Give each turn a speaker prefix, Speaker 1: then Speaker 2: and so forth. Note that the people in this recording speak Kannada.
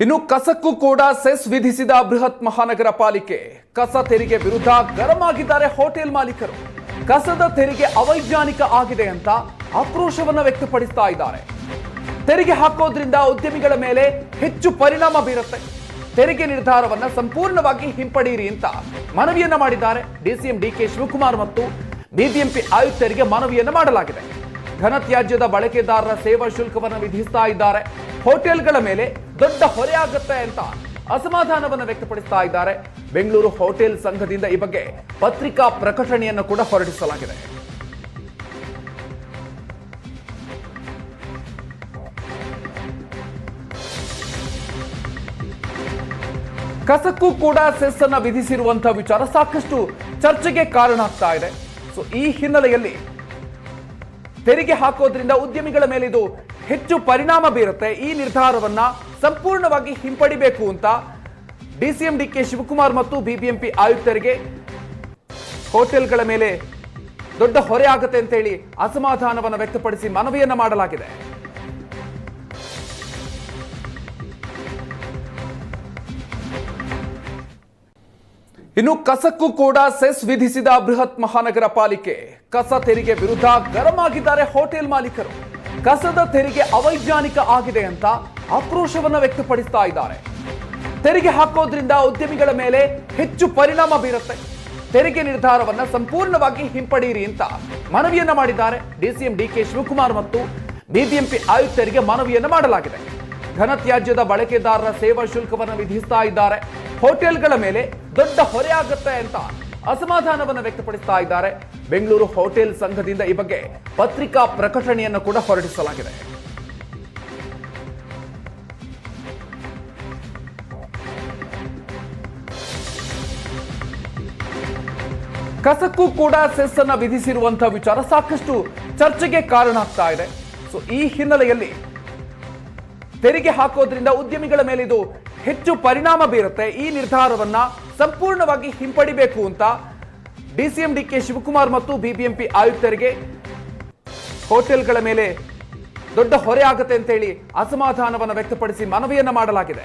Speaker 1: ಇನ್ನು ಕಸಕ್ಕೂ ಕೂಡ ಸೆಸ್ ವಿಧಿಸಿದ ಬೃಹತ್ ಮಹಾನಗರ ಪಾಲಿಕೆ ಕಸ ತೆರಿಗೆ ವಿರುದ್ಧ ಗರಂ ಆಗಿದ್ದಾರೆ ಹೋಟೆಲ್ ಮಾಲೀಕರು. ಕಸದ ತೆರಿಗೆ ಅವೈಜ್ಞಾನಿಕ ಆಗಿದೆ ಅಂತ ಆಕ್ರೋಶವನ್ನು ವ್ಯಕ್ತಪಡಿಸ್ತಾ ಇದ್ದಾರೆ. ತೆರಿಗೆ ಹಾಕೋದ್ರಿಂದ ಉದ್ಯಮಿಗಳ ಮೇಲೆ ಹೆಚ್ಚು ಪರಿಣಾಮ ಬೀರುತ್ತೆ. ತೆರಿಗೆ ನಿರ್ಧಾರವನ್ನ ಸಂಪೂರ್ಣವಾಗಿ ಹಿಂಪಡೆಯಿರಿ ಅಂತ ಮನವಿಯನ್ನ ಮಾಡಿದ್ದಾರೆ ಡಿಸಿಎಂ ಡಿಕೆ ಶಿವಕುಮಾರ್ ಮತ್ತು ಬಿಬಿಎಂಪಿ ಆಯುಕ್ತರಿಗೆ ಮನವಿಯನ್ನ ಮಾಡಲಾಗಿದೆ. ಘನತ್ಯಾಜ್ಯದ ಬಳಕೆದಾರರ ಸೇವಾ ಶುಲ್ಕವನ್ನು ವಿಧಿಸ್ತಾ ಇದ್ದಾರೆ. ಹೋಟೆಲ್ಗಳ ಮೇಲೆ ದೊಡ್ಡ ಹೊರೆ ಆಗುತ್ತೆ ಅಂತ ಅಸಮಾಧಾನವನ್ನು ವ್ಯಕ್ತಪಡಿಸ್ತಾ ಇದ್ದಾರೆ. ಬೆಂಗಳೂರು ಹೋಟೆಲ್ ಸಂಘದಿಂದ ಈ ಬಗ್ಗೆ ಪತ್ರಿಕಾ ಪ್ರಕಟಣೆಯನ್ನು ಕೂಡ ಹೊರಡಿಸಲಾಗಿದೆ. ಕಸಕ್ಕೂ ಕೂಡ ಸೆಸ್ ಅನ್ನ ವಿಧಿಸಿರುವಂತಹ ವಿಚಾರ ಸಾಕಷ್ಟು ಚರ್ಚೆಗೆ ಕಾರಣ ಆಗ್ತಾ ಇದೆ. ಸೊ ಈ ಹಿನ್ನೆಲೆಯಲ್ಲಿ ತೆರಿಗೆ ಹಾಕೋದ್ರಿಂದ ಉದ್ಯಮಿಗಳ ಮೇಲೆ ಇದು ಹೆಚ್ಚು ಪರಿಣಾಮ ಬೀರುತ್ತೆ ಈ ನಿರ್ಧಾರವನ್ನ ಸಂಪೂರ್ಣವಾಗಿ ಹಿಂಪಡಿಬೇಕು ಅಂತ ಡಿಸಿಎಂ ಡಿ ಕೆ ಶಿವಕುಮಾರ್ ಮತ್ತು ಬಿಬಿಎಂಪಿ ಆಯುಕ್ತರಿಗೆ ಹೋಟೆಲ್ಗಳ ಮೇಲೆ ದೊಡ್ಡ ಹೊರೆ ಆಗುತ್ತೆ ಅಂತ ಹೇಳಿ ಅಸಮಾಧಾನವನ್ನು ವ್ಯಕ್ತಪಡಿಸಿ ಮನವಿಯನ್ನ ಮಾಡಲಾಗಿದೆ. ಇನ್ನು ಕಸಕ್ಕೂ ಕೂಡ ಸೆಸ್ ವಿಧಿಸಿದ ಬೃಹತ್ ಮಹಾನಗರ ಪಾಲಿಕೆ ಕಸ ತೆರಿಗೆ ವಿರುದ್ಧ ಗರಂ ಆಗಿದ್ದಾರೆ ಹೋಟೆಲ್ ಮಾಲೀಕರು. ಕಸದ ತೆರಿಗೆ ಅವೈಜ್ಞಾನಿಕ ಆಗಿದೆ ಅಂತ ಆಕ್ರೋಶವನ್ನು ವ್ಯಕ್ತಪಡಿಸ್ತಾ ಇದ್ದಾರೆ. ತೆರಿಗೆ ಹಾಕೋದ್ರಿಂದ ಉದ್ಯಮಿಗಳ ಮೇಲೆ ಹೆಚ್ಚು ಪರಿಣಾಮ ಬೀರುತ್ತೆ. ತೆರಿಗೆ ನಿರ್ಧಾರವನ್ನ ಸಂಪೂರ್ಣವಾಗಿ ಹಿಂಪಡೆಯಿರಿ ಅಂತ ಮನವಿಯನ್ನ ಮಾಡಿದ್ದಾರೆ ಡಿಸಿಎಂ ಡಿಕೆ ಶಿವಕುಮಾರ್ ಮತ್ತು ಬಿಬಿಎಂಪಿ ಆಯುಕ್ತರಿಗೆ ಮನವಿಯನ್ನ ಮಾಡಲಾಗಿದೆ. ಘನತ್ಯಾಜ್ಯದ ಬಳಕೆದಾರರ ಸೇವಾ ಶುಲ್ಕವನ್ನು ವಿಧಿಸ್ತಾ ಇದ್ದಾರೆ. ಹೋಟೆಲ್ಗಳ ಮೇಲೆ ದೊಡ್ಡ ಹೊರೆ ಆಗುತ್ತೆ ಅಂತ ಅಸಮಾಧಾನವನ್ನು ವ್ಯಕ್ತಪಡಿಸ್ತಾ ಇದ್ದಾರೆ. ಬೆಂಗಳೂರು ಹೋಟೆಲ್ ಸಂಘದಿಂದ ಈ ಬಗ್ಗೆ ಪತ್ರಿಕಾ ಪ್ರಕಟಣೆಯನ್ನು ಕೂಡ ಹೊರಡಿಸಲಾಗಿದೆ. ಕಸಕ್ಕೂ ಕೂಡ ಸೆಸ್ ಅನ್ನ ವಿಧಿಸಿರುವಂತಹ ವಿಚಾರ ಸಾಕಷ್ಟು ಚರ್ಚೆಗೆ ಕಾರಣ ಆಗ್ತಾ ಇದೆ. ಸೊ ಈ ಹಿನ್ನೆಲೆಯಲ್ಲಿ ತೆರಿಗೆ ಹಾಕೋದ್ರಿಂದ ಉದ್ಯಮಿಗಳ ಮೇಲೆ ಹೆಚ್ಚು ಪರಿಣಾಮ ಬೀರುತ್ತೆ. ಈ ನಿರ್ಧಾರವನ್ನ ಸಂಪೂರ್ಣವಾಗಿ ಹಿಂಪಡಿಬೇಕು ಅಂತ ಡಿಸಿಎಂ ಡಿ ಕೆ ಶಿವಕುಮಾರ್ ಮತ್ತು ಬಿಬಿಎಂಪಿ ಆಯುಕ್ತರಿಗೆ ಹೋಟೆಲ್ಗಳ ಮೇಲೆ ದೊಡ್ಡ ಹೊರೆ ಆಗುತ್ತೆ ಅಂತ ಹೇಳಿ ಅಸಮಾಧಾನವನ್ನು ವ್ಯಕ್ತಪಡಿಸಿ ಮನವಿಯನ್ನ ಮಾಡಲಾಗಿದೆ.